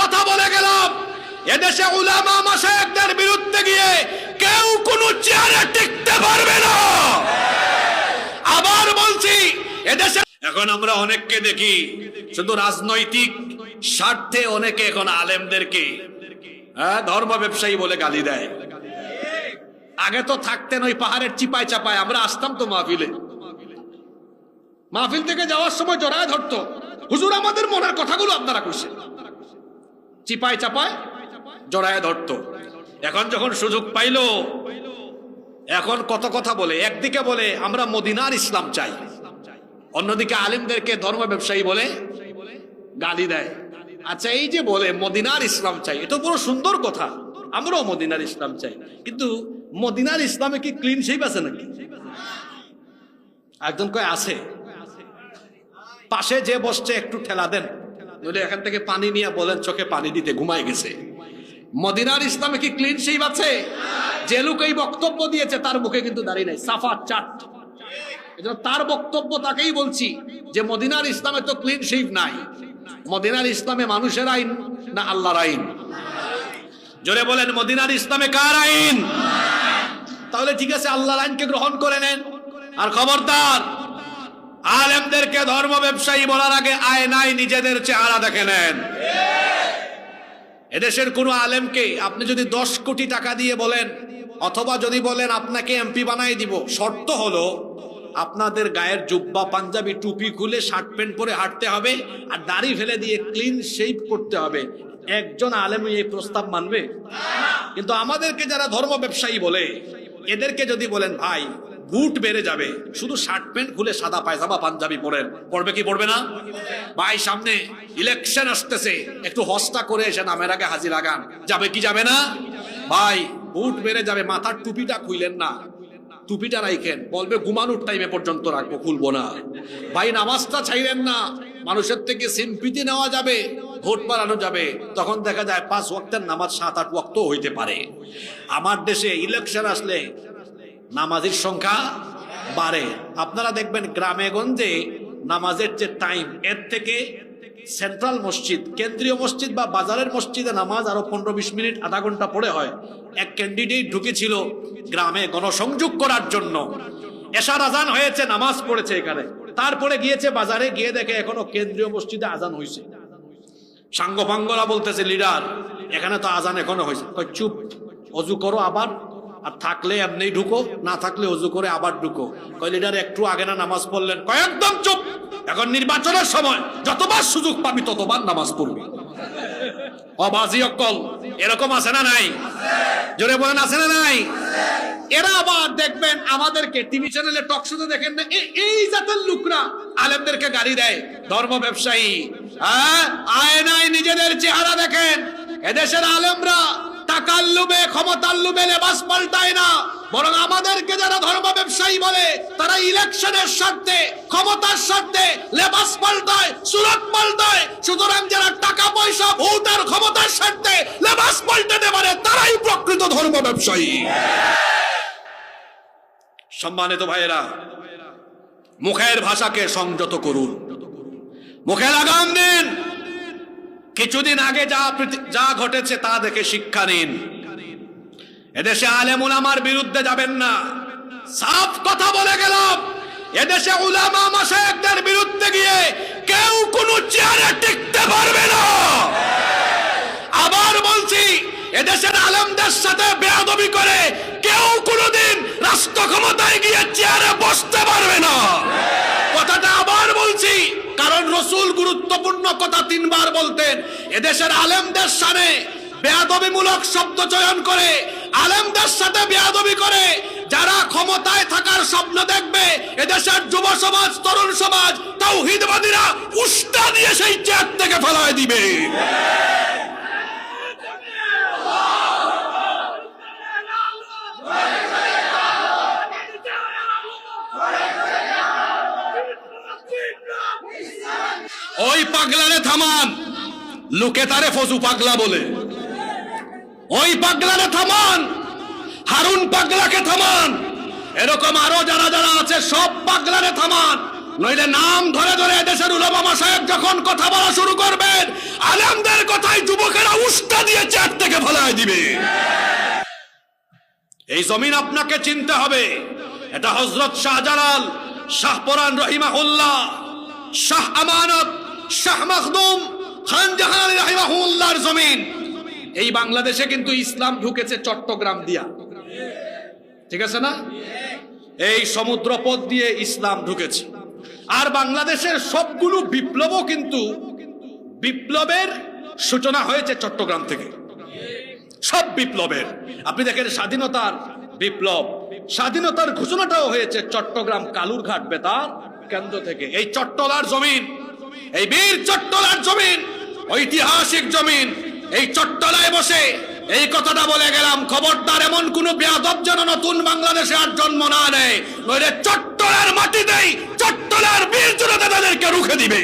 কথা বলে গেলাম। এদেশে উলামা মাসায়কদের বিরুদ্ধে গিয়ে কেউ কোনো চেয়ারে টিকতে পারবে না। আবার বলছি, এদেশে এখন আমরা অনেককে দেখি, শুধু রাজনৈতিক স্বার্থে অনেকে এখন আলেমদেরকে হ্যাঁ ধর্ম ব্যবসায়ী বলে গালি দেয়। আগে তো থাকতেন ওই পাহাড়ের চিপায় চাপায়, আমরা আসতাম তো মাহফিলে। মাহফিল থেকে যাওয়ার সময় জড়ায় ধরতো। হুজুর আমাদের মনের কথাগুলো আপনারা করছেন চিপায় চাপায় জড়ায় ধরতো। এখন যখন সুযোগ পাইলো, এখন কত কথা বলে। একদিকে বলে, আমরা মদিনার ইসলাম চাই। অন্যদিকে আলিমদেরকে ধর্ম ব্যবসায়ী বলে, গালি দেয়। আচ্ছা এই যে বলে, মদিনার ইসলাম চাই, এটা পুরো সুন্দর কথা। আমরাও মদিনার ইসলাম চাই। কিন্তু মদিনার ইসলামে কি ক্লিন শেপ আছে নাকি? একজন কয়, আছে। পাশে যে বসছে, একটু ঠেলা দেন। নইলে এখান থেকে পানি নিয়ে বলেন, চোখে পানি দিতে ঘুমায় গেছে। মদিনার ইসলামে কি ক্লিন শেপ আছে? যে লোক এই বক্তব্য দিয়েছে, তার মুখে কিন্তু দাঁড়িয়ে নাই সাফা চাট। তার বক্তব্য তাকেই বলছি যে, মদিনার ইসলামে তো ক্লিন শেপ নাই। মদিনার ইসলামে মানুষের আইন না আল্লাহর আইন? জোরে বলেন, মদিনার ইসলামে কার আইন? তাহলে ঠিক আছে, আল্লাহর আইনকে গ্রহণ করে নেন। আর খবরদার আলেমদেরকে ধর্ম ব্যবসায়ী বলার আগে আয় নাই নিজেদের চেহারা দেখে নেন। এদেশের কোনো আলেমকে আপনি যদি দশ কোটি টাকা দিয়ে বলেন, অথবা যদি বলেন, আপনাকে এমপি বানাই দিব। শর্ত হলো, আপনাদের গায়ের জুব্বা, পাঞ্জাবি টুপি খুলে শার্ট প্যান্ট পরে হাঁটতে হবে, আর দাড়ি ফেলে দিয়ে ক্লিন শেপ করতে হবে। একজন আলেম এই প্রস্তাব মানবে? কিন্তু আমাদেরকে যারা ধর্ম ব্যবসায়ী বলে, এদেরকে যদি বলেন, ভাই বুট বেড়ে যাবে। শুধু শার্ট প্যান্ট খুলে সাদা পায়জামা, পাঞ্জাবি পরেন। পড়বে কি পড়বে না? ভাই, সামনে ইলেকশন আসতেছে। একটু হস্তা করে এসে নামের আগে হাজির লাগান যাবে কি যাবে না? ভাই বুট বেড়ে যাবে। মাথার টুপিটা খুইলেন না। টুপিটা রাইখেন। বলবে, ঘুমানোর টাইমে পর্যন্ত রাখব, খুলবো না। ভাই, নামাজটা চাইলেন না। মানুষের থেকে সিম্পিতি নেওয়া যাবে, ভোট বাড়ানো যাবে। তখন দেখা যায়, পাঁচ ওয়াক্তের নামাজ সাত, আট ওয়াক্ত হইতে পারে। আমার দেশে ইলেকশন আসলে নামাজের সংখ্যা বাড়ে। আপনারা দেখবেন গ্রামে গঞ্জে নামাজের যে টাইম এর থেকে সেন্ট্রাল মসজিদ, কেন্দ্রীয় মসজিদ বা বাজারের মসজিদে নামাজ আরও পনেরো বিশ মিনিট, আধা ঘণ্টা পরে হয়। এক ক্যান্ডিডেট ঢুকেছিল গ্রামে গণসংযোগ করার জন্য। এশার আজান হয়েছে, নামাজ পড়েছে এখানে। তারপরে গিয়েছে বাজারে, গিয়ে দেখে এখনও কেন্দ্রীয় মসজিদে আজান হয়েছে সাঙ্গপাঙ্গরা বলতেছে, লিডার, এখানে তো আজান এখনও হয়েছে চুপ, অজু করো আবার। আর থাকলে এমনি ঢুকো, না থাকলে অজু করে আবার ঢুকো। কয় লিডার একটু আগে না নামাজ পড়লেন। কয়, একদম চুপ। এখন নির্বাচনের সময়, যতবার সুযোগ পাবি, ততবার নামাজ পড়বি। অবাজি অকল, এরকম আছে না নাই? জোরে বলেন, আছে না নাই? এরা আবার দেখবেন আমাদেরকে টিভি চ্যানেলে টক শুতে দেখেন না এই জাতের লোকরা আলেমদেরকে গাড়ি দেয়, ধর্ম ব্যবসায়ী হ্যাঁ? আয় নাই নিজেদের চেহারা দেখেন, এদেশের আলেমরা টাকার লোভে, ক্ষমতার লোভে লেবাস পাল্টায় না। বরং আমাদেরকে যারা ধর্ম ব্যবসায়ী বলে, তারা ইলেকশনের স্বার্থে, ক্ষমতার স্বার্থে লেবাস পাল্টায়, সুরত পাল্টায়। সুতরাং যারা টাকা পয়সা ভোট আর ক্ষমতার স্বার্থে লেবাস পাল্টাতে পারে, তারাই প্রকৃত ধর্ম ব্যবসায়ী সম্মানিত ভাইয়েরা, মুখের ভাষাকে সংযত করুন। মুখে লাগাম দিন। কিছুদিন আগে যা যা ঘটেছে তা দেখে শিক্ষা নিন। এদেশে আলেমুল আমার বিরুদ্ধে যাবেন না। সাফ কথা বলে গেলাম। এদেশে উলামা মাসায়কদের বিরুদ্ধে গিয়ে কেউ কোনো চেয়ারে টিকতে পারবে না। আবার বলছি, এদেশের আলেমদের সাথে বেয়াদবি করে গুরুত্বপূর্ণ কথা তিনবার বলতেন। এদেশের আলেমদের সামনে বেয়াদবিমূলক শব্দ চয়ন করে, আলেমদের সাথে বেয়াদবি করে, যারা ক্ষমতায় থাকার স্বপ্ন দেখবে, এদেশের যুব সমাজ, তরুণ সমাজ তাওহিদবাদীরা উস্তা দিয়ে সেই চেয়ার থেকে ফেলায় দিবে। ওই পাগলারে থামান। লোকে তারে ফজু পাগলা বলে। ওই পাগলারে থামান। হারুন পাগলাকে থামান। এরকম আরও যারা যারা আছে, সব পাগলারে থামান। নইলে নাম ধরে ধরে দেশের উলামা সাহেব যখন কথা বলা শুরু করবেন, আলেমদের কথাই যুবকেরা উস্তা দিয়ে চেয়ার থেকে ফেলায় দিবে। এই জমিন আপনাকে চিনতে হবে। এটা হজরত শাহজালাল শাহপরান রহিমাহুল্লাহ, শাহ আমানত শাহ মখদুম খান জাহান রহিমাহুল্লাহর জমিন। এই বাংলাদেশে কিন্তু ইসলাম ঢুকেছে চট্টগ্রাম দিয়া। ঠিক আছে না? এই সমুদ্রপথ দিয়ে ইসলাম ঢুকেছে। আর বাংলাদেশের সবগুলো বিপ্লবও কিন্তু বিপ্লবের সূচনা হয়েছে চট্টগ্রাম থেকে। সব বিপ্লবের। আপনি দেখেন স্বাধীনতার বিপ্লব। স্বাধীনতার ঘোষণাটাও হয়েছে চট্টগ্রাম কালুরঘাট বেতার কেন্দ্র থেকে। এই চট্টলার জমিন এই বীর চট্টলার জমিন, ঐতিহাসিক জমিন, এই চট্টলায় বসে এই কথাটা বলে গেলাম, খবরদার এমন কোন বেয়াদব যেন নতুন বাংলাদেশে আর জন্ম না নেয়। নইলে চট্টলার মাটিতেই চট্টলার বীর জনতা তাদেরকে রুখে দিবে।